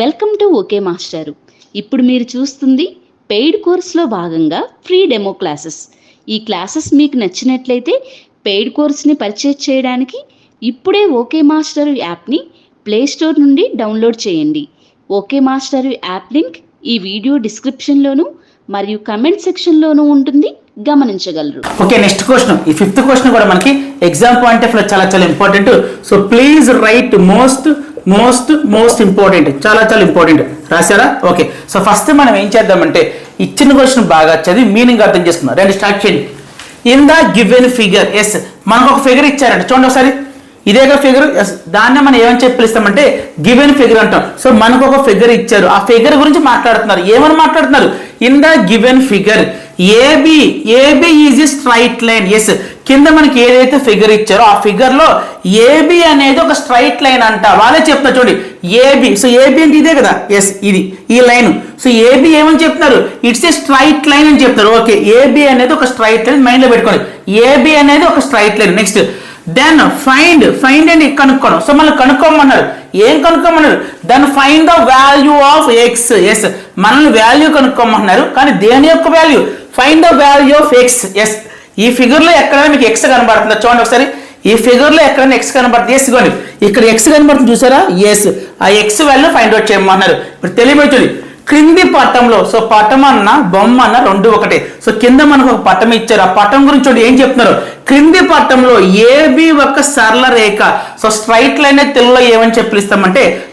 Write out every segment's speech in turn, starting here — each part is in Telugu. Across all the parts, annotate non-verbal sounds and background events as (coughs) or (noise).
వెల్కమ్ టు ఓకే మాస్టారు. ఇప్పుడు మీరు చూస్తుంది పెయిడ్ కోర్స్లో భాగంగా ఫ్రీ డెమో క్లాసెస్. ఈ క్లాసెస్ మీకు నచ్చినట్లయితే పెయిడ్ కోర్స్ని పర్చేజ్ చేయడానికి ఇప్పుడే ఓకే మాస్టర్ యాప్ని ప్లేస్టోర్ నుండి డౌన్లోడ్ చేయండి. ఓకే మాస్టర్ యాప్ లింక్ ఈ వీడియో డిస్క్రిప్షన్లోను మరియు కమెంట్ సెక్షన్లోనూ ఉంటుంది. గమనించగలరు. Okay next question. ఈ ఫిఫ్త్ క్వశ్చన్ కూడా మనకి ఎగ్జామ్ పాయింట్ ఆఫ్లో చాలా చాలా important. So please write most most most important చాలా చాలా ఇంపార్టెంట్ రాశారా? ఓకే సో ఫస్ట్ మనం ఏం చేద్దామంటే ఇచ్చిన క్వశ్చన్ బాగా చదివి మీనింగ్ అర్థం చేసుకుందాం. రెండు స్టార్ట్ చేయండి. In the given figure yes మనకు ఒక ఫిగర్ ఇచ్చారంట. చూడండి ఒకసారి. ఇదేగా ఫిగర్ ఎస్ దాన్నే మనం ఏమని చెప్పి పిలుస్తామంటే గివెన్ ఫిగర్ అంటాం. సో మనకు ఒక ఫిగర్ ఇచ్చారు. ఆ ఫిగర్ గురించి మాట్లాడుతున్నారు. ఏమని మాట్లాడుతున్నారు? In the given figure AB AB is a straight line yes కింద మనకి ఏదైతే ఫిగర్ ఇచ్చారో ఆ ఫిగర్లో ఏబి అనేది ఒక స్ట్రైట్ లైన్ అంట. వాళ్ళే చెప్తారు చూడండి. ఏబి సో ఏబి అంటే ఇదే కదా? ఎస్ ఇది ఈ లైన్ సో ఏబి ఏమని చెప్తున్నారు? ఇట్స్ ఏ స్ట్రైట్ లైన్ అని చెప్తారు ఓకే ఏబి అనేది ఒక స్ట్రైట్ లైన్ మైండ్లో పెట్టుకోండి. ఏబి అనేది ఒక straight line next then find find అని కనుక్కోవడం. సో మనం కనుక్కోమన్నారు. ఏం కనుక్కోమన్నారు? Then find the value of x yes మనల్ని వాల్యూ కనుక్కోమన్నారు. కానీ దేని యొక్క value find the value of x yes ఈ ఫిగర్లో ఎక్కడైనా మీకు ఎక్స్ కనబడుతుందా? చూడండి ఒకసారి. ఈ ఫిగర్లో ఎక్కడైనా ఎక్స్ కనబడుతుంది? ఎస్ ఇవ్వండి ఇక్కడ ఎక్స్ కనబడుతుంది చూసారా? ఎస్ ఆ ఎక్స్ వాల్యూ ఫైండ్ అవుట్ చేయమన్నారు. ఇప్పుడు తెలియబడుతుంది. క్రింది పట్టంలో సో పటం అన్న బొమ్మ అన్న రెండు ఒకటే. సో కింద మనకు ఒక పటం ఇచ్చారు. ఆ పటం గురించి చూడండి ఏం చెప్తున్నారు? క్రింది పట్టంలో ఏబి ఒక సరళ రేఖ. సో స్ట్రైట్ లైన్ తెలుగులో ఏమని చెప్పి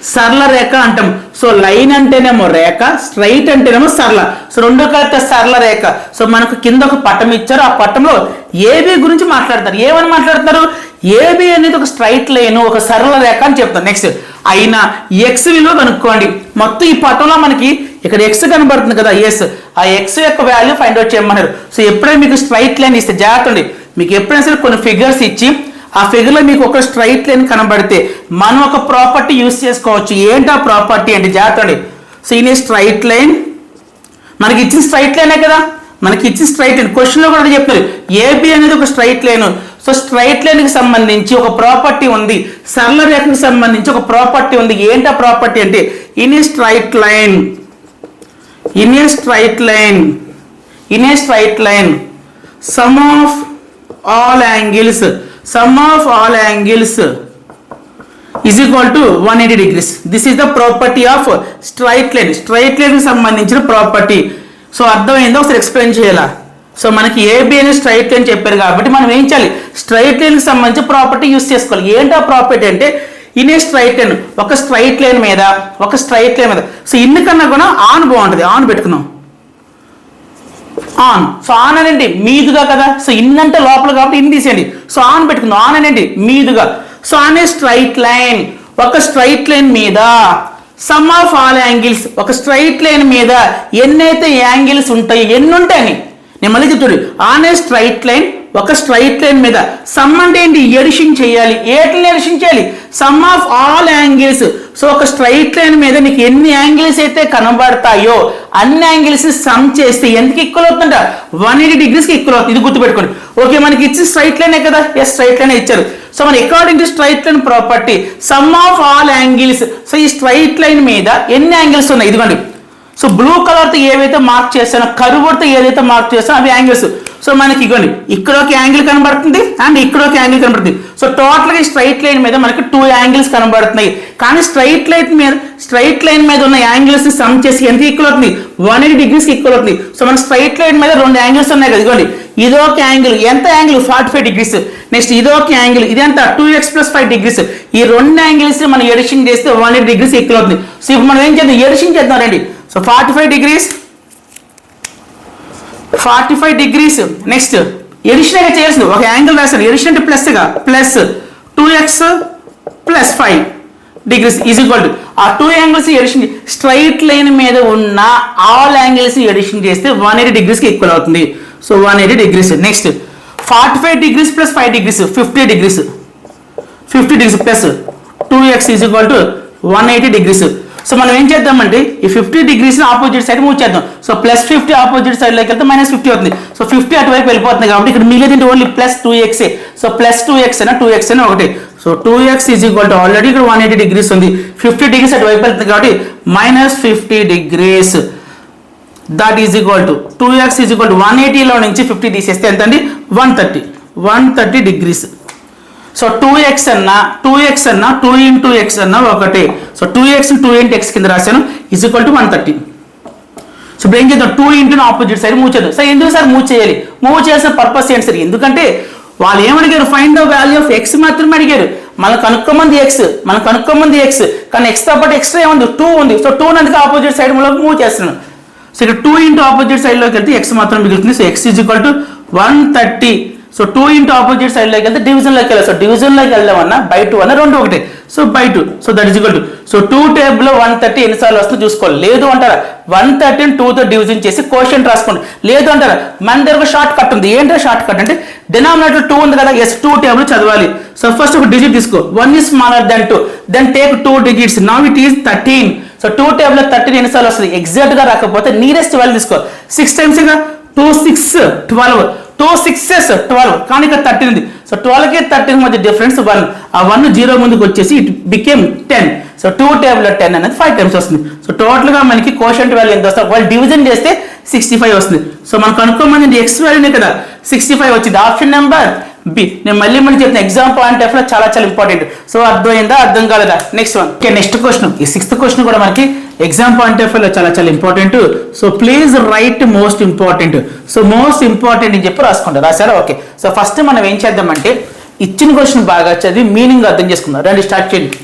సరళ రేఖ అంటాం. సో లైన్ అంటేనేమో రేఖ స్ట్రైట్ అంటేనేమో సరళ. సో రెండు కలిపితే సరళ రేఖ. సో మనకు కింద ఒక పటం ఇచ్చారు. ఆ పటంలో ఏబి గురించి మాట్లాడతారు. ఏమని మాట్లాడతారు? ఏబి అనేది ఒక స్ట్రైట్ లైన్ ఒక సరళ రేఖ అని చెప్తాం నెక్స్ట్ అయినా ఎక్స్ విలువ కనుక్కోండి. మొత్తం ఈ పటంలో మనకి ఇక్కడ ఎక్స్ కనబడుతుంది కదా ఎస్ ఆ ఎక్స్ యొక్క వాల్యూ ఫైండ్ అవుట్ చేయమన్నారు. సో ఎప్పుడైనా మీకు స్ట్రైట్ లైన్ ఇస్తే జాగ్రత్త ఉండి. మీకు ఎప్పుడైనా సరే కొన్ని ఫిగర్స్ ఇచ్చి ఆ ఫిగర్లో మీకు ఒక స్ట్రైట్ లైన్ కనబడితే మనం ఒక ప్రాపర్టీ యూస్ చేసుకోవచ్చు. ఏంటి ఆ ప్రాపర్టీ అంటే జాగ్రత్త అండి సో ఈ స్ట్రైట్ లైన్ మనకి ఇచ్చిన స్ట్రైట్ లైనే కదా? మనకి ఇచ్చిన స్ట్రైట్ లైన్ క్వశ్చన్లో కూడా చెప్తారు ఏబి అనేది ఒక స్ట్రైట్ లైన్ సో స్ట్రైట్ లైన్కి సంబంధించి ఒక ప్రాపర్టీ ఉంది. సరళ రేఖకు సంబంధించి ఒక ప్రాపర్టీ ఉంది. ఏంటి ఆ ప్రాపర్టీ అంటే in a straight line in a straight line in a straight line sum of all angles sum of all angles is equal to one eighty degrees this is the property of straight line straight లైన్కి సంబంధించిన ప్రాపర్టీ సో అర్థమైందో? ఒకసారి ఎక్స్ప్లెయిన్ చేయాలా? సో మనకి ఏబి అని స్ట్రైట్ లైన్ చెప్పారు కాబట్టి మనం ఏం చేయాలి? స్ట్రైట్ లైన్కి సంబంధించి ప్రాపర్టీ యూస్ చేసుకోవాలి. ఏంటి ఆ ప్రాపర్టీ అంటే? ఇనే స్ట్రైట్ లైన్ ఒక స్ట్రైట్ లైన్ మీద ఒక స్ట్రైట్ లైన్ మీద. సో ఇన్ని కన్నా కూడా ఆన్ బాగుంటుంది. ఆన్ పెట్టుకున్నాం. ఆన్ సో ఆన్ అనండి. మీదుగా కదా? సో ఇన్ అంటే లోపల కాబట్టి ఇన్ తీసేయండి. సో ఆన్ పెట్టుకుందాం. ఆన్ అనండి. మీదుగా. So on a straight line ఒక స్ట్రైట్ లైన్ మీద సమ్ ఆఫ్ ఆల్ యాంగిల్స్ ఒక స్ట్రైట్ లైన్ మీద ఎన్నైతే యాంగిల్స్ ఉంటాయి ఎన్ని ఉంటాయని నేను మళ్ళీ చెప్తాడు ఆన్ ఏ స్ట్రైట్ లైన్ ఒక స్ట్రైట్ లైన్ మీద సమ్ అంటే ఏంటి? ఎడిషన్ చేయాలి. ఏటిని ఎడిషన్ చేయాలి. Sum of all angles so ఒక స్ట్రైట్ లైన్ మీద నీకు ఎన్ని యాంగిల్స్ అయితే కనబడతాయో అన్ని యాంగిల్స్ సమ్ చేస్తే ఎందుకు ఈక్వల్ అవుతుందంట? వన్ ఎయిటీ డిగ్రీస్కి ఈక్వల్ అవుతుంది. ఇది గుర్తుపెట్టుకోండి. ఓకే మనకి ఇచ్చి స్ట్రైట్ లైనే కదా? ఎస్ స్ట్రైట్ లైన్ ఇచ్చారు. సో మన according to straight line property sum of all angles so ఈ స్ట్రైట్ లైన్ మీద ఎన్ని యాంగిల్స్ ఉన్నాయి? ఇదిగోండి. సో బ్లూ కలర్తో ఏవైతే మార్క్ చేస్తానో కరువుతో ఏదైతే మార్క్ చేస్తానో అవి యాంగిల్స్ సో మనకి ఇగోండి ఇక్కడ ఒక యాంగిల్ కనబడుతుంది అండ్ ఇక్కడ ఒక యాంగిల్ కనబడుతుంది. సో టోటల్గా స్ట్రైట్ లైన్ మీద మనకి టూ యాంగిల్స్ కనబడుతున్నాయి. కానీ స్ట్రైట్ లైన్ మీద స్ట్రైట్ లైన్ మీద ఉన్న యాంగిల్స్ సమ్ చేసి ఎంత ఈక్వల్ అవుతుంది? వన్ ఎయిటీ డిగ్రీస్ ఈక్వల్ అవుతుంది. సో మన స్ట్రైట్ లైన్ మీద రెండు యాంగిల్స్ ఉన్నాయి కదా ఇదిగోండి. ఇదొక యాంగిల్ ఎంత angle forty five degrees next ఇదొక యాంగిల్ ఇదంతా two x plus five degrees ఈ రెండు యాంగిల్స్ మనం ఎడిషన్ చేస్తే వన్ ఎయిటీ డిగ్రీస్ ఈక్వల్ అవుతుంది. సో ఇప్పుడు మనం ఏం చేద్దాం? ఎడిషన్ చేద్దాం రండి. So forty five degrees forty five degrees next ఎడిషన్గా చేయాల్సింది ఒక యాంగిల్ రాశాను ఎడిషన్ అంటే ప్లస్గా plus two x plus five degrees is equal to ఆ two angles addition straight line మీద ఉన్న ఆల్ యాంగిల్స్ ఎడిషన్ చేస్తే వన్ ఎయిటీ డిగ్రీస్కి ఈక్వల్ అవుతుంది so one eighty degrees next forty five degrees plus five degrees fifty degrees fifty degrees plus two x is equal to one eighty degrees so మనం ఏం చేద్దామంటే ఈ fifty degrees opposite side move చేద్దాం. సో ప్లస్ ఫిఫ్టీ ఆపోజిట్ సైడ్లోకి వెళ్తే మైనస్ ఫిఫ్టీ అవుతుంది. సో ఫిఫ్టీ అటువైపు వెళ్ళిపోతుంది కాబట్టి ఇక్కడ మిగిలింది ఓన్లీ ప్లస్ టూ ఎక్సే సో ప్లస్ టూ ఎక్స్ అయినా టూ ఎక్స్ అయినా ఒకటి. So two x is equal to already ఇక్కడ వన్ ఎయిటీ డిగ్రీస్ ఉంది. ఫిఫ్టీ డిగ్రీస్ అటు వైపు వెళ్తుంది కాబట్టి minus fifty degrees that is equal to two x is equal to one ఎయిటీలో నుంచి ఫిఫ్టీ తీసేస్తే ఎంత అండి one thirty one thirty degrees so two x అన్న టూ ఎక్స్ అన్న టూ ఇంటూ ఎక్స్ అన్న ఒకటే. So two x two into x కింద రాశాను. Is equal to one thirty so ఇప్పుడు ఏం చేద్దాం? Two into opposite side move చేద్దాం సార్ ఎందుకు సార్ మూవ్ చేయాలి మూవ్ చేసిన పర్పస్ ఏంటి సార్? ఎందుకంటే వాళ్ళు ఏమడిగారు? Find the value of x మాత్రమే అడిగారు. మనం కనుక్కోమంది ఎక్స్ మనం కనుక్కోమంది ఎక్స్ కానీ ఎక్స్తో పాటు ఎక్స్ట్రా ఏముంది టూ ఉంది. సో టూ నందుకు ఆపోజిట్ సైడ్లోకి మూవ్ చేస్తున్నాను సో ఇక్కడ టూ ఇంటూ ఆపోజిట్ సైడ్లోకి వెళ్తే ఎక్స్ మాత్రం మిగులుతుంది. So x is equal to one thirty so two into opposite సైడ్లోకి వెళ్తే డివిజన్లోకి వెళ్ళాలి. సో డివిజన్లోకి వెళ్దామన్నా బై టూ అన్న రెండు ఒకటి. So by two so that is equal to so two table one thirty ఎన్నిసార్లు వస్తుందో చూసుకోవాలి. లేదు అంటారా? వన్ థర్టీని టూతో డివిజన్ చేసి క్వశ్చన్ రాసుకోండి. లేదు అంటారా? మన దగ్గర షార్ట్ కట్ ఉంది. ఏంటో షార్ట్ కట్ అంటే డినామినేటర్ టూ ఉంది కదా. ఎస్ టూ టేబుల్ చదవాలి. సో ఫస్ట్ ఒక డిజిట్ తీసుకో. One is smaller then two then take two digits now it is thirteen so two table thirteen ఎన్నిసార్లు వస్తుంది. ఎగ్జాక్ట్గా రాకపోతే నీరెస్ట్ వాల్యూ తీసుకో. Six times two six twelve two sixes twelve కానీ ఇక్కడ థర్టీన్ ఉంది. సో ట్వెల్వ్కి థర్టీన్ మధ్య డిఫరెన్స్ వన్ ఆ వన్ జీరో ముందుకు వచ్చేసి it became ten so two table ten అనేది ఫైవ్ టైమ్స్ వస్తుంది. సో టోటల్గా మనకి కోషన్ వాల్యూ ఎంత వస్తుంది? వాళ్ళు డివిజన్ చేస్తే సిక్స్టీ ఫైవ్ వస్తుంది సో మనం కనుక్కోమని ఎక్స్ వాల్యూనే కదా. సిక్స్టీ ఫైవ్ వచ్చింది. ఆప్షన్ నెంబర్ బి నేను మళ్ళీ మళ్ళీ చెప్తాను ఎగ్జామ్ పాయింట్ ఆఫ్లో చాలా చాలా ఇంపార్టెంట్ సో అర్థమైందా? అర్థం కాలేదా? Next one okay next question ఈ సిక్స్త్ క్వశ్చన్ కూడా మనకి ఎగ్జామ్ పాయింట్ ఆఫ్ వ్యూలో చాలా చాలా important so please write most important so most important అని చెప్పి రాసుకుంటారు రాశారా? ఓకే సో ఫస్ట్ మనం ఏం చేద్దామంటే ఇచ్చిన క్వశ్చన్ బాగా చదివి మీనింగ్ అర్థం చేసుకుందాం. రండి స్టార్ట్ చేయండి.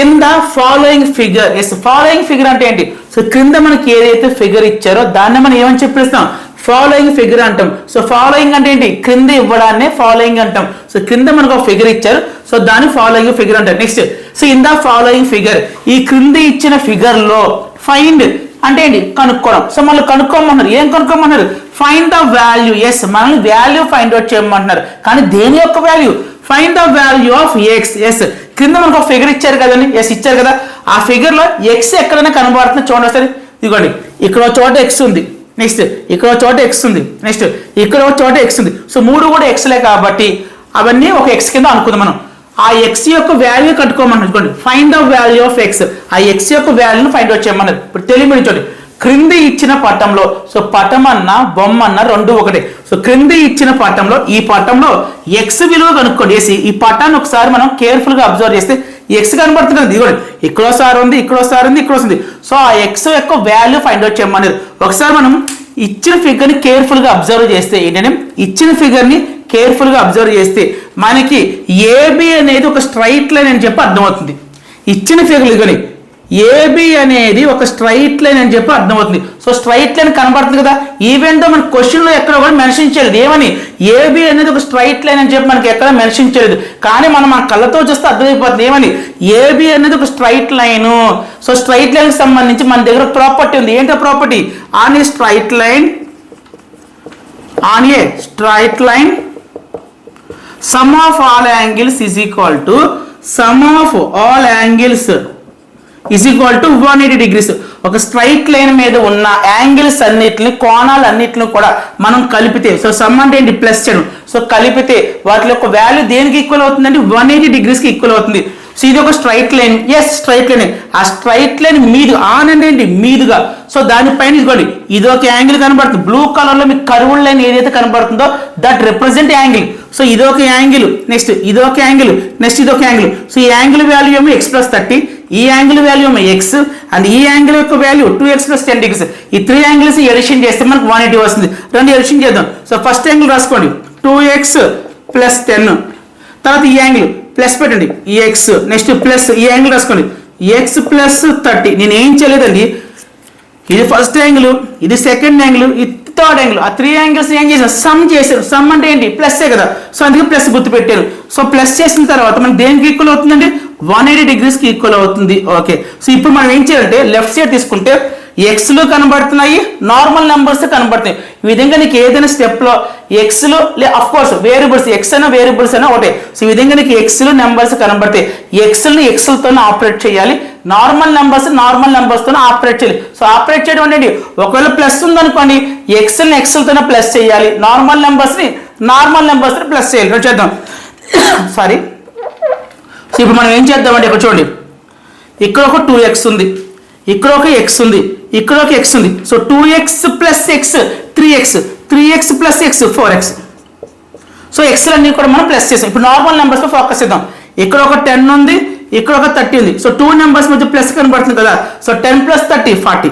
In the following figure yes following figure అంటే ఏంటి? సో క్రింద మనకి ఏదైతే ఫిగర్ ఇచ్చారో దాన్ని మనం ఏమని చెప్పిస్తాం? ఫాలోయింగ్ ఫిగర్ అంటాం. సో ఫాలోయింగ్ అంటే ఏంటి? క్రింద ఇవ్వడాన్నే ఫాలోయింగ్ అంటాం. సో క్రింద మనకు ఒక ఫిగర్ ఇచ్చారు. సో దాన్ని ఫాలోయింగ్ ఫిగర్ అంటారు. Next so in the following figure ఈ క్రింద ఇచ్చిన ఫిగర్లో ఫైండ్ అంటే ఏంటి? కనుక్కోవడం. సో మనల్ని కనుక్కోమన్నారు. ఏం కనుక్కోమన్నారు? ఫైండ్ ద వాల్యూ ఎస్ మనల్ని వాల్యూ ఫైండ్ అవుట్ చేయమంటున్నారు. కానీ దేని యొక్క value find the value of x yes క్రింద మనకు ఒక ఫిగర్ ఇచ్చారు కదండి. ఎస్ ఇచ్చారు కదా. ఆ ఫిగర్లో ఎక్స్ ఎక్కడైనా కనబడుతుంది చూడండి సరే ఇదిగోండి. ఇక్కడ చోట ఎక్స్ ఉంది. నెక్స్ట్ ఇక్కడ చోట ఎక్స్ ఉంది. నెక్స్ట్ ఇక్కడ ఒక చోట ఎక్స్ ఉంది. సో మూడు కూడా ఎక్స్లే కాబట్టి అవన్నీ ఒక ఎక్స్ కింద అనుకుందాం మనం. ఆ ఎక్స్ యొక్క వాల్యూ కట్టుకోమని అనుకోండి. Find the value of x ఆ ఎక్స్ యొక్క వాల్యూను ఫైండ్ అవుట్ చేయమన్నది. ఇప్పుడు తెలియమని చూడండి. క్రింది ఇచ్చిన పటంలో సో పటం అన్న బొమ్మ అన్న రెండు ఒకటే. సో క్రింది ఇచ్చిన పటంలో ఈ పటంలో ఎక్స్ విలువ కనుక్కోండి. వేసి ఈ పటాన్ని ఒకసారి మనం కేర్ఫుల్గా అబ్జర్వ్ చేస్తే ఎక్స్ కనబడుతుంది ఇదిగోండి. ఇక్కడో సార్ ఉంది ఇక్కడోసారి ఉంది ఇక్కడ వస్తుంది సో ఆ ఎక్స్ యొక్క వాల్యూ ఫైండ్ అవుట్ చేయమన్నారు. ఒకసారి మనం ఇచ్చిన ఫిగర్ని కేర్ఫుల్గా అబ్జర్వ్ చేస్తే ఏంటంటే ఇచ్చిన ఫిగర్ని కేర్ఫుల్గా అబ్జర్వ్ చేస్తే మనకి ఏబి అనేది ఒక స్ట్రైట్ లైన్ అని చెప్పి అర్థమవుతుంది. ఇచ్చిన ఫిగర్ ఇదిగోని ఏబి అనేది ఒక స్ట్రైట్ లైన్ అని చెప్పి అర్థమవుతుంది. సో స్ట్రైట్ లైన్ కనబడుతుంది కదా? ఈవెన్ దో మన క్వశ్చన్లో ఎక్కడ కూడా మెన్షన్ చేయలేదు. ఏమని? ఏబి అనేది ఒక స్ట్రైట్ లైన్ అని చెప్పి మనకి ఎక్కడ మెన్షన్ చేయలేదు. కానీ మనం మన కళ్ళతో చూస్తే అర్థమైపోతుంది. ఏమని? ఏబి అనేది ఒక straight line so straight line సంబంధించి మన దగ్గర ప్రాపర్టీ ఉంది. ఏంటో property on a straight line on a straight line sum of all angles is equal to sum of all angles is equal to one eighty degrees ఒక స్ట్రైట్ లైన్ మీద ఉన్న యాంగిల్స్ అన్నిటిని కోణాలు అన్నిటిని కూడా మనం కలిపితే సో సమ్ అంటే ఏంటి? ప్లస్ చేయడం సో కలిపితే వాటి యొక్క వాల్యూ దేనికి ఈక్వల్ అవుతుందంటే వన్ ఎయిటీ డిగ్రీస్కి ఈక్వల్ అవుతుంది. సో ఇది ఒక straight line yes straight line ఆ స్ట్రైట్ లైన్ మీదు ఆన్ అంటే ఏంటి? మీదుగా. సో దానిపైన ఇదిగోండి. ఇది ఒక యాంగిల్ కనబడుతుంది. బ్లూ కలర్లో మీకు కరువుల లైన్ ఏదైతే కనబడుతుందో దట్ రిప్రజెంట్ యాంగిల్ సో ఇది ఒక యాంగిల్ నెక్స్ట్ ఇది ఒక యాంగిల్ నెక్స్ట్ ఇది ఒక యాంగిల్ సో ఈ యాంగిల్ వాల్యూ ఏమో ఎక్స్ ప్లస్ థర్టీ ఈ యాంగిల్ వాల్యూ ఎక్స్ అండ్ ఈ యాంగిల్ యొక్క value two x plus ten degrees ఈ త్రీ యాంగిల్స్ ఎడిషన్ చేస్తే మనకు వన్ ఎయిటీ వస్తుంది. రెండు ఎడిషన్ చేద్దాం. సో ఫస్ట్ యాంగిల్ రాసుకోండి. టూ ఎక్స్ ప్లస్ టెన్ తర్వాత ఈ యాంగిల్ ప్లస్ పెట్టండి. ఈ ఎక్స్ నెక్స్ట్ ప్లస్ ఈ యాంగిల్ రాసుకోండి. ఎక్స్ ప్లస్ థర్టీ నేను ఏం చేయలేదండి. ఇది ఫస్ట్ యాంగిల్ ఇది సెకండ్ యాంగిల్ ఇది థర్డ్ యాంగిల్ ఆ త్రీ యాంగిల్స్ ఏం చేశారు? సమ్ చేశారు. సమ్ అంటే ఏంటి? ప్లస్ కదా. సో అందుకే ప్లస్ గుర్తు పెట్టారు. సో ప్లస్ చేసిన తర్వాత మనకి దేనికి ఈక్వల్ అవుతుందండి? వన్ ఎయిటీ డిగ్రీస్కి ఈక్వల్ అవుతుంది. ఓకే సో ఇప్పుడు మనం ఏం చేయాలంటే లెఫ్ట్ సైడ్ తీసుకుంటే ఎక్స్లు కనబడుతున్నాయి నార్మల్ నెంబర్స్ కనబడుతున్నాయి. ఈ విధంగా నీకు ఏదైనా స్టెప్లో ఎక్స్లు లే అఫ్కోర్స్ వేరియబుల్స్ ఎక్స్ అయినా వేరియబుల్స్ అయినా ఒకటే. సో ఈ విధంగా నీకు ఎక్స్లు నెంబర్స్ కనబడతాయి. ఎక్స్ని ఎక్స్లతోనే ఆపరేట్ చేయాలి. నార్మల్ నెంబర్స్ నార్మల్ నెంబర్స్తో ఆపరేట్ చేయాలి. సో ఆపరేట్ చేయడం అంటే ఏంటి? ఒకవేళ ప్లస్ ఉందనుకోండి ఎక్స్ని ఎక్స్లతోనే ప్లస్ చేయాలి. నార్మల్ నెంబర్స్ని నార్మల్ నెంబర్స్ని ప్లస్ చేయాలి. ఇక్కడ చేద్దాం. (coughs) సారీ సో ఇప్పుడు మనం ఏం చేద్దామంటే ఇక్కడ చూడండి. ఇక్కడ ఒక టూ ఎక్స్ ఉంది. ఇక్కడ ఒక ఎక్స్ ఉంది. ఇక్కడ ఒక ఎక్స్ ఉంది. So two x plus x three x three x plus x four x so ఎక్స్లన్నీ అన్ని కూడా మనం ప్లస్ చేసాం. ఇప్పుడు నార్మల్ నెంబర్స్లో ఫోకస్ చేద్దాం. ఇక్కడ ఒక టెన్ ఉంది. ఇక్కడ ఒక థర్టీ ఉంది. సో టూ నెంబర్స్ మధ్య ప్లస్ కనబడుతుంది కదా. So ten plus thirty forty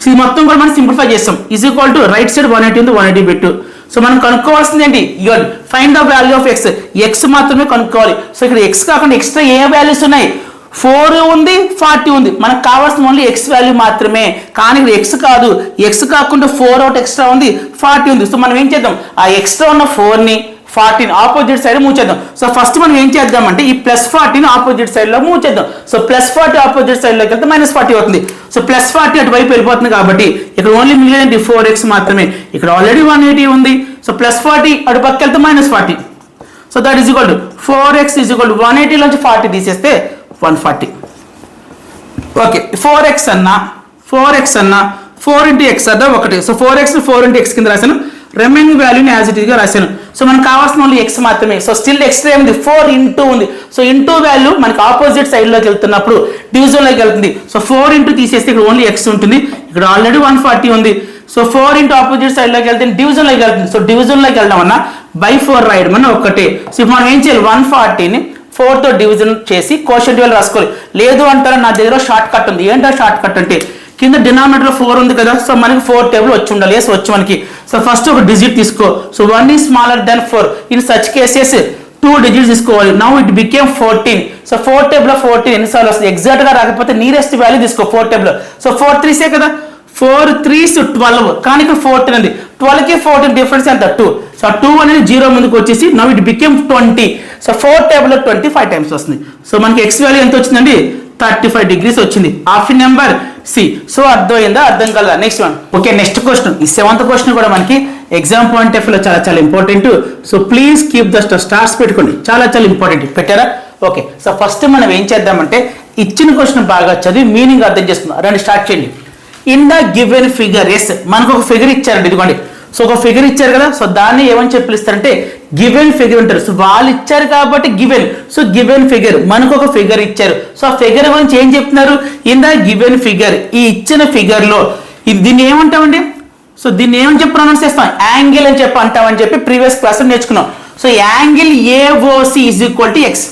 so ఇది మొత్తం కూడా మనం సింప్లిఫై చేస్తాం. Is equal to right side one eighty ఉంది వన్ ఎయిటీ పెట్టు. సో మనం కనుక్కోవాల్సింది ఏంటి? Here find the value of x x మాత్రమే కనుక్కోవాలి. సో ఇక్కడ ఎక్స్ కాకుండా ఎక్స్ట్రా ఏ వాల్యూస్ ఉన్నాయి? ఫోర్ ఉంది ఫార్టీ ఉంది. మనకు కావాల్సిన ఓన్లీ ఎక్స్ వాల్యూ మాత్రమే. కానీ ఇక్కడ ఎక్స్ కాదు. ఎక్స్ కాకుండా ఫోర్ అవుట్ ఎక్స్ట్రా ఉంది ఫార్టీ ఉంది. సో మనం ఏం చేద్దాం? ఆ ఎక్స్ట్రా ఉన్న ఫోర్ని ఫార్టీన్ ఆపోజిట్ సైడ్ మూవ్ చేద్దాం సో ఫస్ట్ మనం ఏం చేద్దామంటే ఈ ప్లస్ ఫార్టీని ఆపోజిట్ సైడ్లో మూచేద్దాం మూవ్ చేద్దాం సో ప్లస్ ఫార్టీ ఆపోజిట్ సైడ్లోకి వెళ్తే మైనస్ ఫార్టీ అవుతుంది. సో ప్లస్ ఫార్టీ అటువైపు వెళ్ళిపోతుంది కాబట్టి ఇక్కడ ఓన్లీ మిగిలినది ఫోర్ ఎక్స్ మాత్రమే. ఇక్కడ ఆల్రెడీ వన్ ఎయిటీ ఉంది. సో ప్లస్ ఫార్టీ అటు పక్క వెళ్తే minus forty so that is equal to four x is equal to one eighty నుంచి ఫార్టీ తీసేస్తే one forty okay four x అన్న ఫోర్ ఎక్స్ అన్న ఫోర్ ఇంటూ ఎక్స్ అద్దా ఒకటి. So four x four into x కింద రాశాను. రిమైనింగ్ వాల్యూని యాజ్ ఇట్గా రాశాను. సో మనకు కావాల్సిన ఓన్లీ ఎక్స్ మాత్రమే. సో స్టిల్ ఎక్స్ట్రా ఏముంది ఫోర్ ఇంటూ ఉంది. సో ఇంటూ వాల్యూ మనకి ఆపోజిట్ సైడ్లోకి వెళ్తున్నప్పుడు డివిజన్లోకి వెళ్తుంది. సో ఫోర్ ఇంటూ తీసేస్తే ఇక్కడ ఓన్లీ ఎక్స్ ఉంటుంది. ఇక్కడ ఆల్రెడీ వన్ ఫార్టీ ఉంది. సో ఫోర్ ఇంటూ ఆపోజిట్ సైడ్లోకి వెళ్తే డివిజన్లోకి వెళ్తుంది. సో డివిజన్లోకి వెళ్ళడం అన్న. బై ఫోర్ రాయడం అన్న ఒకటే. సో మనం ఏం చేయాలి? వన్ ఫార్టీని ఫోర్తో డివిజన్ చేసి క్వశ్చన్ ట్వెల్వ్ రాసుకోవాలి. లేదు అంటారా? నా దగ్గర షార్ట్ కట్ ఉంది. ఏంటో షార్ట్ కట్ అంటే కింద డినామినేటర్ ఫోర్ ఉంది కదా సో మనకి ఫోర్ టేబుల్ వచ్చి ఉండాలి. ఎస్ వచ్చి మనకి. సో ఫస్ట్ ఒక డిజిట్ తీసుకో. సో వన్ ఈ smaller than four in such cases two digits తీసుకోవాలి. Now it became fourteen so four table fourteen ఎన్నిసార్లు వస్తుంది? ఎగ్జాక్ట్గా రాకపోతే నియరెస్ట్ వాల్యూ తీసుకో ఫోర్ టేబుల్ సో ఫోర్ త్రీసే కదా? ఫోర్ త్రీస్ ట్వెల్వ్ కానీ ఇక్కడ ఫోర్టీన్ ఉంది. ట్వెల్వ్కి ఫోర్టీన్ డిఫరెన్స్ ఎంత? టూ సో టూ అనేది జీరో ముందుకు వచ్చేసి now it became twenty so four table twenty five times వస్తుంది. సో మనకి ఎక్స్ వాల్యూ ఎంత వచ్చిందండి? థర్టీ ఫైవ్ డిగ్రీస్ వచ్చింది. Option number C. సో అర్థమైందా? అర్థం కదా next one okay next question ఈ సెవెంత్ క్వశ్చన్ కూడా మనకి ఎగ్జామ్ పాయింట్ ఆఫ్లో చాలా చాలా important so please keep the stars పెట్టుకోండి. చాలా చాలా ఇంపార్టెంట్ పెట్టారా? ఓకే సో ఫస్ట్ మనం ఏం చేద్దామంటే ఇచ్చిన క్వశ్చన్ బాగా చదివి మీనింగ్ అర్థం చేస్తున్నాం రండి స్టార్ట్ చేయండి. In the given figure yes మనకు ఒక ఫిగర్ ఇచ్చారండి ఇదిగోండి. సో ఒక ఫిగర్ ఇచ్చారు కదా. సో దాన్ని ఏమని చెప్పి పిలుస్తారంటే గివెన్ ఫిగర్ అంటారు. సో వాళ్ళు ఇచ్చారు కాబట్టి గివెన్ సో గివెన్ ఫిగర్ మనకు ఒక ఫిగర్ ఇచ్చారు. సో ఆ ఫిగర్ గురించి ఏం చెప్తున్నారు? ఇన్ ద గివెన్ ఫిగర్ ఈ ఇచ్చిన ఫిగర్లో దీన్ని ఏమంటామండి? సో దీన్ని ఏమని చెప్పి ప్రొనౌన్స్ చేస్తాం? యాంగిల్ అని చెప్పి అంటామని చెప్పి ప్రీవియస్ క్లాస్ నేర్చుకున్నాం. So angle AOC is equal to x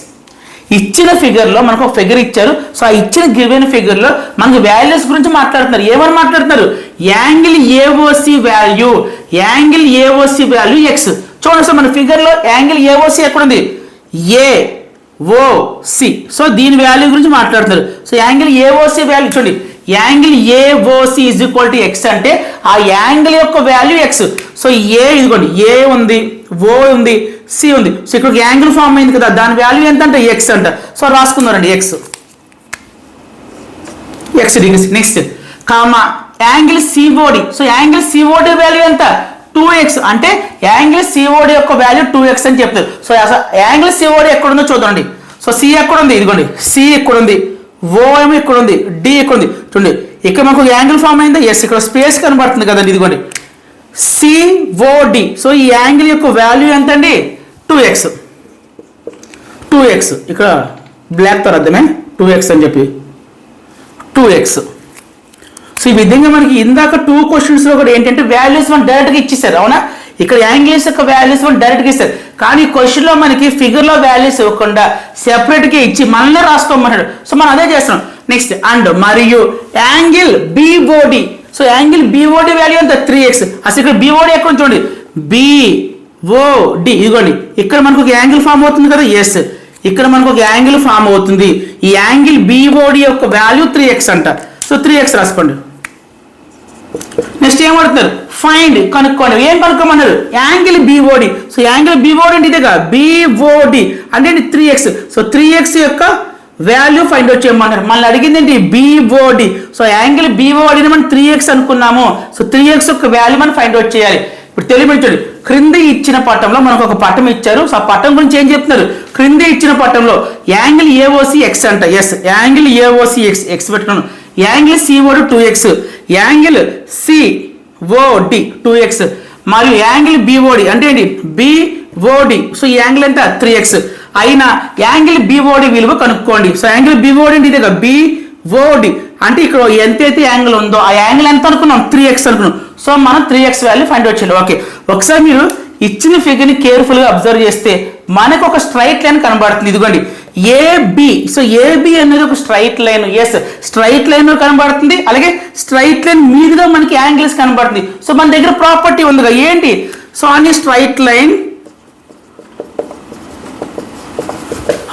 ఇచ్చిన ఫిగర్లో మనకు ఒక ఫిగర్ ఇచ్చారు. సో ఆ ఇచ్చిన గివెన్ ఫిగర్లో మనకి వాల్యూస్ గురించి మాట్లాడుతున్నారు. ఏమని మాట్లాడుతున్నారు? Angle AOC value angle AOC value x చూడండి సార్ మన ఫిగర్లో యాంగిల్ ఏఓసి ఎక్కడ ఉంది ఏ ఓ సి సో దీని వాల్యూ గురించి మాట్లాడుతున్నారు. సో యాంగిల్ ఏఓసి వాల్యూ చూడండి. Angle AOC is equal to x అంటే ఆ యాంగిల్ యొక్క వాల్యూ ఎక్స్ సో ఏ ఇదిగోండి. ఏ ఉంది. ఓ ఉంది. సి ఉంది. సో ఇక్కడ యాంగిల్ ఫామ్ అయింది కదా దాని వాల్యూ ఎంత అంటే. ఎక్స్ అంట so రాసుకుందారండి x x degrees next comma angle COD so angle COD value ఎంత? టూ ఎక్స్ అంటే యాంగిల్ సిఓడి యొక్క వాల్యూ టూ ఎక్స్ అని చెప్తారు సో యాంగిల్ సిఓడి ఎక్కడ ఉందో చూడండి సో సి ఎక్కడ ఉంది ఇదిగోండి సి ఇక్కడ ఉంది ఓఎం ఇక్కడ ఉంది డి ఇక్కడుంది ఉంది చూడండి. ఇక్కడ మనకు యాంగిల్ ఫామ్ అయిందా? ఎస్ ఇక్కడ స్పేస్ కనబడుతుంది కదండి ఇదిగోండి. సిఓడి సో ఈ యాంగిల్ యొక్క వాల్యూ ఎంత అండి టూ ఎక్స్ టూ ఎక్స్ ఇక్కడ బ్లాక్తో అర్థమే? టూ ఎక్స్ అని చెప్పి. టూ ఎక్స్ సో ఈ విధంగా మనకి ఇందాక టూ క్వశ్చన్స్లో కూడా ఏంటంటే వాల్యూస్ మనం డైరెక్ట్గా ఇచ్చేసారు అవునా? ఇక్కడ యాంగిల్స్ యొక్క వాల్యూస్ మనం డైరెక్ట్గా ఇస్తారు కానీ క్వశ్చన్లో మనకి ఫిగర్లో వాల్యూస్ ఇవ్వకుండా సెపరేట్గా ఇచ్చి మనల్ని రాసుకోమన్నాడు. సో మనం అదే చేస్తున్నాం. నెక్స్ట్ అండ్ మరియు angle BOD so angle BOD value ఎంత త్రీ ఎక్స్ అసలు ఇక్కడ బిఓడి ఎక్కడ చూడండి. బి ఓ డి ఇదిగోండి. ఇక్కడ మనకు ఒక యాంగిల్ ఫామ్ అవుతుంది కదా? ఎస్ ఇక్కడ మనకు ఒక యాంగిల్ ఫామ్ అవుతుంది. ఈ యాంగిల్ బిఓడి యొక్క వాల్యూ త్రీ ఎక్స్ అంట. సో త్రీ ఎక్స్ రాసుకోండి. నెక్స్ట్ ఏం పడుతున్నారు ఫైండ్ కనుక్కోండి. ఏం కనుక్కోమన్నారు? Angle BOD so angle BOD అంటే ఇదేగా? బిఓడి అంటే three x so three x యొక్క వాల్యూ ఫైండ్ అవుట్ చేయమన్నారు మళ్ళీ అడిగింది ఏంటి బీఓడి సో యాంగిల్ బీఓడిని మనం త్రీ ఎక్స్ అనుకున్నాము. సో త్రీ ఎక్స్ యొక్క వాల్యూ మనం ఫైండ్ అవుట్ చేయాలి. ఇప్పుడు తెలియబెట్టండి క్రింద ఇచ్చిన పట్టంలో మనకు ఒక పటం ఇచ్చారు. సో ఆ పటం గురించి ఏం చెప్తున్నారు? క్రింద ఇచ్చిన పటంలో యాంగిల్ ఏఓసి ఎక్స్ అంట. Yes angle AOC x x పెట్టుకున్నాను. Angle COD two x angle COD two x మరియు యాంగిల్ బీఓడి అంటే ఏంటి? బిఓడి సో ఈ యాంగిల్ ఎంత? త్రీ ఎక్స్ అయిన యాంగిల్ బీఓడి విలువ కనుక్కోండి. సో యాంగిల్ బీఓడి అంటే ఇదే కదా బీఓడి అంటే ఇక్కడ ఎంతైతే యాంగిల్ ఉందో ఆ యాంగిల్ ఎంత అనుకున్నాం? త్రీ ఎక్స్ అనుకున్నాం. సో మనం three x value find out చేయాలి. ఓకే ఒకసారి మీరు ఇచ్చిన ఫిగర్ని కేర్ఫుల్గా అబ్జర్వ్ చేస్తే మనకు ఒక స్ట్రైట్ లైన్ కనబడుతుంది. ఇదిగోండి. ఏబి సో ఏబి అనేది ఒక straight line yes straight line కనబడుతుంది. అలాగే స్ట్రైట్ లైన్ మీదుగా మనకి యాంగిల్స్ కనబడుతుంది. సో మన దగ్గర ప్రాపర్టీ ఉంది కదా ఏంటి సో అని straight line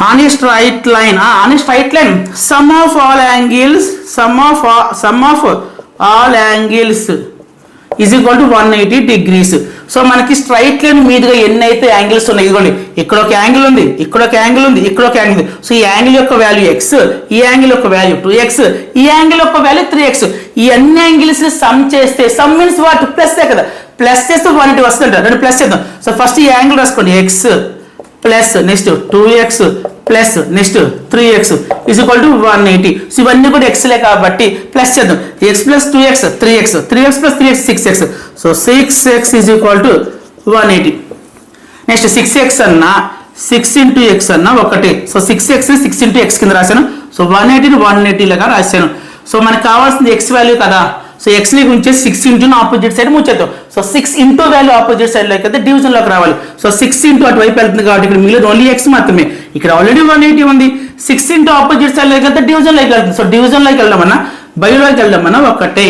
on a straight line ah, on a straight line. Sum of all angles sum of all, sum of all angles is equal to 180 degrees. So మనకి స్ట్రైట్ లైన్ మీదుగా ఎన్ని అయితే యాంగిల్స్ ఉన్నాయి ఇదిగోండి ఇక్కడ ఒక యాంగిల్ ఉంది ఇక్కడ ఒక యాంగిల్ ఉంది ఇక్కడ ఒక యాంగిల్ ఉంది. సో ఈ యాంగిల్ యొక్క వాల్యూ ఎక్స్ ఈ యాంగిల్ యొక్క వాల్యూ టూ ఎక్స్ ఈ యాంగిల్ యొక్క వాల్యూ త్రీ ఎక్స్ ఈ అన్ని యాంగిల్స్ని సమ్ చేస్తే సమ్ మీన్స్ వాట్ ప్లస్ కదా? ప్లస్ చేస్తే వన్ ఎయిటీ వస్తుంట రెండు ప్లస్ చేద్దాం. సో ఫస్ట్ ఈ యాంగిల్ రాసుకోండి x plus next two x plus next three x is equal to one eighty so ఇవన్నీ కూడా ఎక్స్లే కాబట్టి ప్లస్ చేద్దాం. X plus two x three x three x plus three x six x so six x is equal to one eighty next six x అన్న సిక్స్ ఇంటూ ఎక్స్ అన్న ఒకటి. So six x six into x కింద రాశాను. సో వన్ ఎయిటీని వన్ ఎయిటీలాగా రాశాను. సో మనకు కావాల్సింది ఎక్స్ వాల్యూ కదా. సో ఎక్స్ని six into opposite side ముచ్చేద్దాం so six into value opposite side అయితే డివిజన్లోకి రావాలి. సో సిక్స్ ఇంటూ అటువైపు వెళ్తుంది కాబట్టి ఇక్కడ మిగిలిన ఓన్లీ ఎక్స్ మాత్రమే. ఇక్కడ ఆల్రెడీ వన్ ఎయిటీ ఉంది. సిక్స్ ఇంటూ ఆపోజిట్ సైడ్లోకి అయితే డివిజన్లోకి వెళ్తుంది. సో డివిజన్లోకి వెళ్దామన్నా బయలోకి వెళ్దామన్నా ఒకటే.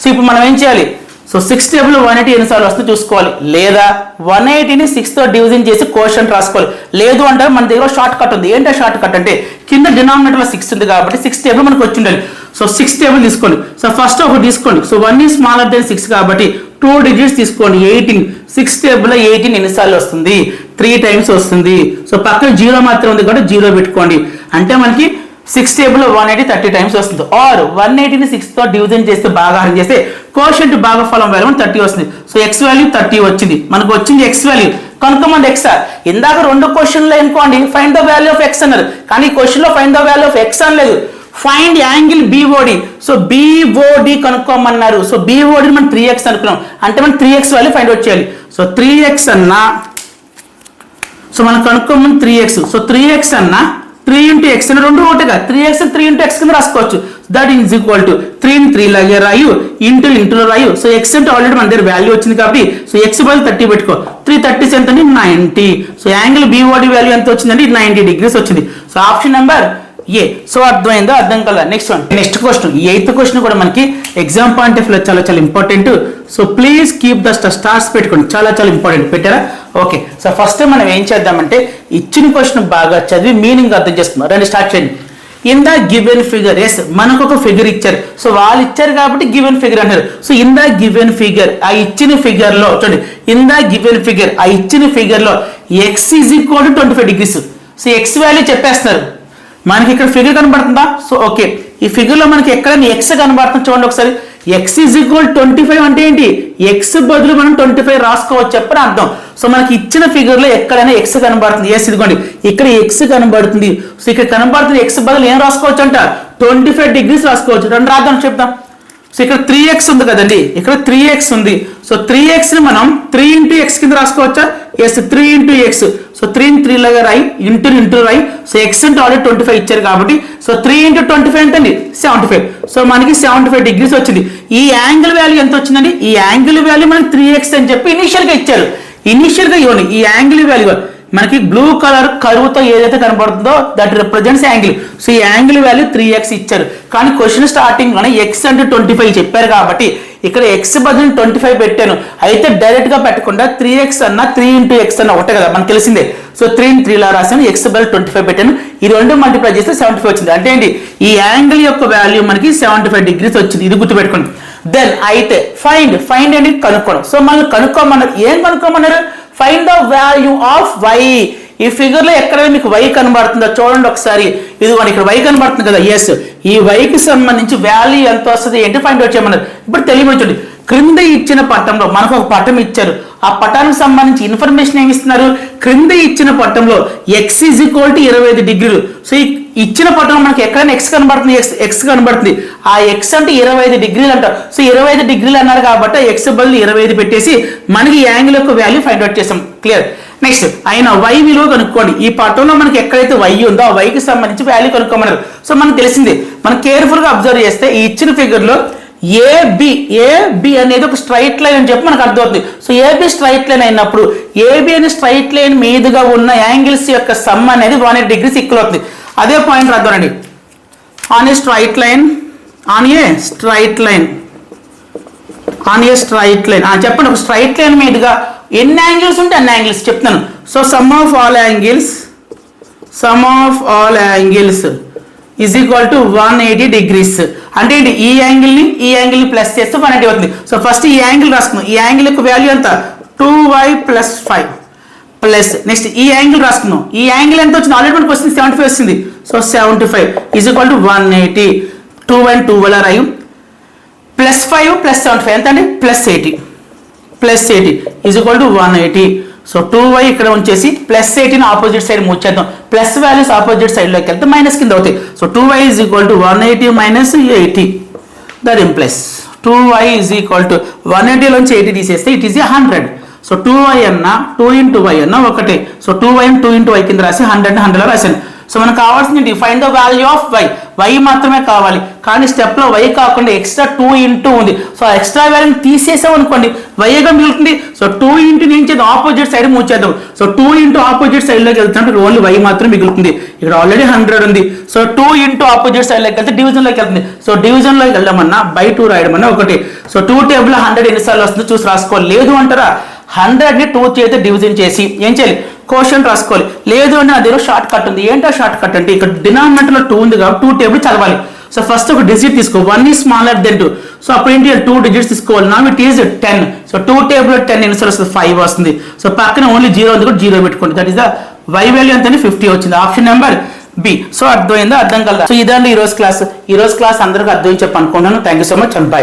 సో ఇప్పుడు మనం ఏం చేయాలి? So six table one eighty ఎన్నిసార్లు వస్తే చూసుకోవాలి. లేదా వన్ ఎయిటీని సిక్స్తో డివిజన్ చేసి కోషన్ రాసుకోవాలి. లేదు అంటే మన దగ్గర షార్ట్ కట్ ఉంది. ఏంటో షార్ట్ కట్ అంటే కింద డినామినేటర్లో సిక్స్ ఉంది కాబట్టి సిక్స్ టేబుల్ మనకు వచ్చి ఉండాలి. సో సిక్స్ టేబుల్ తీసుకోండి. సో ఫస్ట్ ఒకటి తీసుకోండి. సో వన్ ఈ స్మాలర్ దెన్ సిక్స్ కాబట్టి టూ డిజిట్స్ తీసుకోండి. ఎయిటీన్ సిక్స్ టేబుల్ ఎయిటీన్ ఎన్నిసార్లు వస్తుంది? త్రీ టైమ్స్ వస్తుంది. సో పక్కన జీరో మాత్రం ఉంది కాబట్టి జీరో పెట్టుకోండి. అంటే మనకి six table one eighty thirty times వస్తుంది. ఆర్ వన్ ఎయిటీని సిక్స్తో డివిజన్ చేస్తే భాగాహారం చేస్తే కోషంట్ భాగఫలం వాల్యూ థర్టీ వస్తుంది. సో ఎక్స్ వాల్యూ థర్టీ వచ్చింది. మనకు వచ్చింది ఎక్స్ వాల్యూ కనుక మన ఎక్స్ ఇందాక రెండు క్వశ్చన్లు అనుకోండి find the value of x అన్నారు. కానీ క్వశ్చన్లో fine find the value of x అనలేదు. Find angle BOD so BOD కనుక్కోమన్నారు. So బీఓడిని మనం త్రీ ఎక్స్ అనుకున్నాం. అంటే మనం three x value find out చేయాలి. సో త్రీ ఎక్స్ అన్నా సో మనం కనుక్కోమని three x so three x అన్న త్రీ ఇంటూ ఎక్స్ అని రెండు ఒకటిగా three x three into x కింద రాసుకోవచ్చు. That is equal to three three లాగే రాయు ఇంటూ ఇంటూ రాయు. సో ఎక్స్ అంటే ఆల్రెడీ మన దగ్గర వాల్యూ వచ్చింది కాబట్టి సో ఎక్స్ బదులు థర్టీ పెట్టుకో. త్రీ థర్టీ ఎంత అండి ninety so angle BOD value ఎంత వచ్చిందండి నైంటీ డిగ్రీస్ వచ్చింది. So option number A? So అర్థమైందో అర్థం కదా నెక్స్ట్ వన్ నెక్స్ట్ క్వశ్చన్ ఈ ఎయిత్ క్వశ్చన్ కూడా మనకి ఎగ్జామ్ పాయింట్ ఆఫ్ వ్యూలో చాలా చాలా important so please keep the stars పెట్టుకోండి. చాలా చాలా ఇంపార్టెంట్ పెట్టారా? ఓకే సో ఫస్ట్ మనం ఏం చేద్దామంటే ఇచ్చిన క్వశ్చన్ బాగా చదివి మీనింగ్ అర్థం చేసుకుందాం. రండి స్టార్ట్ చేయండి. In the given figure. Yes మనకు ఒక ఫిగర్ ఇచ్చారు. సో వాళ్ళు ఇచ్చారు కాబట్టి గివెన్ ఫిగర్ అన్నారు. So in the given figure ఆ ఇచ్చిన ఫిగర్లో చూడండి. ఇన్ ద గివెన్ ఫిగర్ ఆ ఇచ్చిన ఫిగర్లో x is equal to twenty five degrees so x value చెప్పేస్తున్నారు. మనకి ఇక్కడ ఫిగర్ కనబడుతుందా? సో ఓకే ఈ ఫిగర్లో మనకి ఎక్కడైనా ఎక్స్ కనబడుతుంది చూడండి ఒకసారి. X is equal twenty five అంటే ఏంటి? ఎక్స్ బదులు మనం ట్వంటీ ఫైవ్ రాసుకోవచ్చు చెప్పని అర్థం. సో మనకి ఇచ్చిన ఫిగర్లో ఎక్కడైనా ఎక్స్ కనబడుతుంది. ఎస్ ఇదిగోండి. ఇక్కడ ఎక్స్ కనబడుతుంది. సో ఇక్కడ కనబడుతుంది ఎక్స్ బదులు ఏం రాసుకోవచ్చు అంట? ట్వంటీ ఫైవ్ డిగ్రీస్ రాసుకోవచ్చు. రెండు రాద్దాం చెప్తాం సో ఇక్కడ త్రీ ఎక్స్ ఉంది కదండి. ఇక్కడ త్రీ ఎక్స్ ఉంది. సో త్రీ ఎక్స్ని మనం త్రీ ఇంటూ ఎక్స్ కింద రాసుకోవచ్చా? Yes three into x so three three లాగా రై ఇంటూ ఇంటూ రై సో ఎక్స్ అంటే ఆల్రెడీ ట్వంటీ ఫైవ్ ఇచ్చారు కాబట్టి. So three into twenty five ఎంతండి సెవెంటీ ఫైవ్ సో మనకి సెవెంటీ ఫైవ్ డిగ్రీస్ వచ్చింది. ఈ యాంగిల్ వాల్యూ ఎంత వచ్చిందండి? ఈ యాంగిల్ వాల్యూ మనకి త్రీ ఎక్స్ అని చెప్పి ఇనిషియల్గా ఇచ్చారు. ఇనిషియల్గా ఇవ్వండి. ఈ యాంగిల్ వాల్యూ మనకి బ్లూ కలర్ కరువుతో ఏదైతే కనబడుతుందో దట్ రిప్రజెంట్స్ యాంగిల్ సో ఈ యాంగిల్ వాల్యూ త్రీ ఎక్స్ ఇచ్చారు. కానీ క్వశ్చన్ స్టార్టింగ్లోనే ఎక్స్ అంటే ట్వంటీ ఫైవ్ చెప్పారు కాబట్టి ఇక్కడ ఎక్స్ బదులు ట్వంటీ ఫైవ్ పెట్టాను. అయితే డైరెక్ట్గా పెట్టకుండా త్రీ ఎక్స్ అన్న త్రీ ఇంటూ ఎక్స్ అన్న ఒకటే కదా మనకు తెలిసిందే. సో త్రీ ఇన్ త్రీలా రాశాను ఎక్స్ బదులు ట్వంటీ ఫైవ్ పెట్టాను. ఈ రెండు మల్టిప్లై చేస్తే సెవెంటీ ఫైవ్ వచ్చింది. అంటే ఏంటి? ఈ యాంగిల్ యొక్క వాల్యూ మనకి సెవెంటీ ఫైవ్ డిగ్రీస్ వచ్చింది. ఇది గుర్తుపెట్టుకోండి. దెన్ అయితే ఫైండ్ ఫైండ్ అండి కనుక్కోవడం. సో మనల్ని కనుక్కోమన్నారు ఏం కనుక్కోమన్నారు? Find the value of y ఈ ఫిగర్లో ఎక్కడైనా మీకు వై కనబడుతుందో చూడండి ఒకసారి. ఇదిగోండి ఇక్కడ వై కనబడుతుంది కదా. ఎస్ ఈ వైకి సంబంధించి వాల్యూ ఎంత వస్తుంది ఏంటి? ఫైండ్ అవుట్ చేయమన్నారు. ఇప్పుడు తెలియచండి క్రింద ఇచ్చిన పట్టంలో మనకు ఒక పటం ఇచ్చారు. ఆ పటానికి సంబంధించి ఇన్ఫర్మేషన్ ఏమి ఇస్తున్నారు? క్రింద ఇచ్చిన పట్టంలో ఎక్స్ ఈజ్ ఈక్వల్ టు ఇరవై ఐదు డిగ్రీలు. సో ఈ ఇచ్చిన పటంలో మనకి ఎక్కడైనా ఎక్స్ కనబడుతుంది ఎక్స్ ఎక్స్ కనబడుతుంది. ఆ ఎక్స్ అంటే ఇరవై ఐదు డిగ్రీలు అంటారు సో ఇరవై ఐదు డిగ్రీలు అన్నారు కాబట్టి ఎక్స్ బదులు ఇరవై ఐదు పెట్టేసి మనకి యాంగిల్ యొక్క వాల్యూ ఫైండ్ అవుట్ చేసాం క్లియర్ నెక్స్ట్ అయిన వై విలువ కనుక్కోండి. ఈ పటంలో మనకి ఎక్కడైతే వై ఉందో ఆ వైకి సంబంధించి వాల్యూ కనుక్కోమన్నారు. సో మనకు తెలిసింది. మనం కేర్ఫుల్గా అబ్జర్వ్ చేస్తే ఈ ఇచ్చిన ఫిగర్లో ఏబి ఏబి అనేది ఒక స్ట్రైట్ లైన్ అని చెప్పి మనకు అర్థమవుతుంది. సో ఏబి స్ట్రైట్ లైన్ అయినప్పుడు ఏబి అనే స్ట్రైట్ లైన్ మీదుగా ఉన్న యాంగిల్స్ యొక్క సమ్ అనేది వన్ ఎయిట్ డిగ్రీస్ ఈక్వల్ అవుతుంది. అదే point రాద్దామండి on a straight line on a straight line on a straight line చెప్పండి ఒక స్ట్రైట్ లైన్ మీదుగా ఎన్ని యాంగిల్స్ ఉంటే అన్ని యాంగిల్స్ చెప్తాను so sum of all angles sum of all angles is equal to one eighty degrees అంటే ఏంటి? ఈ యాంగిల్ని ఈ యాంగిల్ని ప్లస్ చేస్తే వన్ ఎయిటీ అవుతుంది. సో ఫస్ట్ ఈ యాంగిల్ రాసుకుందాం. ఈ యాంగిల్ యొక్క వాల్యూ ఎంత? Two y plus five plus next ఈ యాంగిల్ రాసుకుందాం. ఈ యాంగిల్ ఎంత వచ్చింది? ఆల్రెడీ మనకు వస్తుంది సెవెంటీ ఫైవ్ వస్తుంది so seventy five is equal to one eighty two one two వల్ల రాయు plus five plus seventy five ఎంత అండి plus eighty plus eighty is equal to one eighty so two y ఇక్కడ ఉంచేసి plus eighteen opposite side move చేద్దాం. ప్లస్ వాల్యూస్ ఆపోజిట్ సైడ్లోకి వెళ్తే మైనస్ కింద అవుతాయి. So two y is equal to one eighty minus eighty that implies two y is equal to one ఎయిటీలోంచి eighty తీసేస్తే it is hundred so two y అన్న టూ ఇంటూ వై అన్న ఒకటే. So two y two into y కింద రాసి హండ్రెడ్ హండ్రెడ్ రాశాను. సో మనకు కావాల్సింది find the value of y y మాత్రమే కావాలి. కానీ స్టెప్లో వై కాకుండా ఎక్స్ట్రా టూ ఇంటూ ఉంది. సో ఎక్స్ట్రా వాల్యూని తీసేసాం అనుకోండి వైగా మిగులుతుంది? సో టూ ఇంటూ నుంచి ఆపోజిట్ సైడ్ మూవ్ చేద్దాం. సో టూ ఇంటూ ఆపోజిట్ సైడ్లోకి వెళ్తున్నట్టు ఓన్లీ వై మాత్రం మిగులుతుంది. ఇక్కడ ఆల్రెడీ హండ్రెడ్ ఉంది. సో టూ ఇంటూ ఆపోజిట్ సైడ్లోకి వెళ్తే డివిజన్లోకి వెళ్తుంది. సో డివిజన్లోకి వెళ్ళమన్నా బై టూ రాయడం అన్నా ఒకటి. సో టూ టేబుల్ హండ్రెడ్ ఎన్నిసార్లు వస్తుందో చూసి రాసుకోవాలి లేదు అంటారా? హండ్రెడ్ని టూ చేతి డివిజన్ చేసి ఏం చేయాలి? క్వశ్చన్ రాసుకోవాలి. లేదు అంటే నా దగ్గర షార్ట్ కట్ ఉంది. ఏంటో షార్ట్ కట్ అంటే ఇక్కడ డినామినేటర్లో టూ ఉంది కాబట్టి టూ టేబుల్ చదవాలి. సో ఫస్ట్ ఒక డిజిట్ తీసుకో. One is smaller than two so అప్పుడు ఏంటి టూ డిజిట్స్ తీసుకోవాలి. నా it is ten so two table ten ఎన్నిసార్లు వస్తుంది? ఫైవ్ వస్తుంది. సో పక్కన ఓన్లీ జీరో ఉంది కూడా జీరో పెట్టుకోండి. That is the y value ఎంత ఫిఫ్టీ వచ్చింది. ఆప్షన్ నెంబర్ బి సో అర్థమైందో? అర్థం కలదా? సో ఇదండి ఈ రోజు క్లాస్ ఈ రోజు క్లాస్ అందరికీ అర్థం చెప్పి అనుకున్నాను thank you so much and bye